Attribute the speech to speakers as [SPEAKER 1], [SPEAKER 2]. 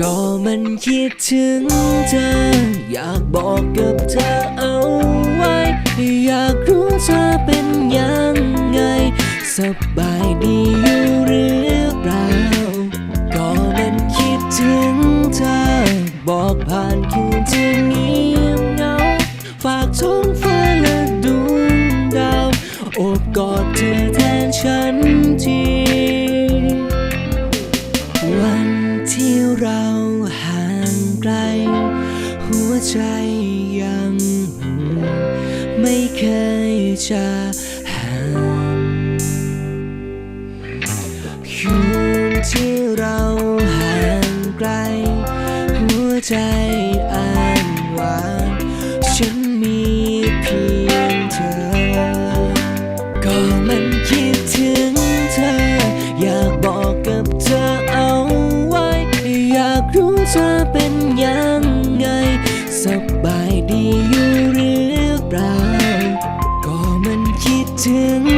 [SPEAKER 1] ก็มันคิดถึงเธอ อยากบอกกับเธอเอาไว้ อยากรู้เธอเป็นยังไง สบายดีอยู่หรือเปล่า ก็มันคิดถึงเธอ บอกผ่านคืนที่เงียบเงา ฝากท้องฟ้าและดวงดาว โอบกอดเธอแทนฉันที ราห่างไกล หัวใจยังไม่เคยจะห่างคืนที่เราห่างไกล หัวใจ เป็นยังไง สบายดีอยู่หรือเปล่า ก็มันคิดถึง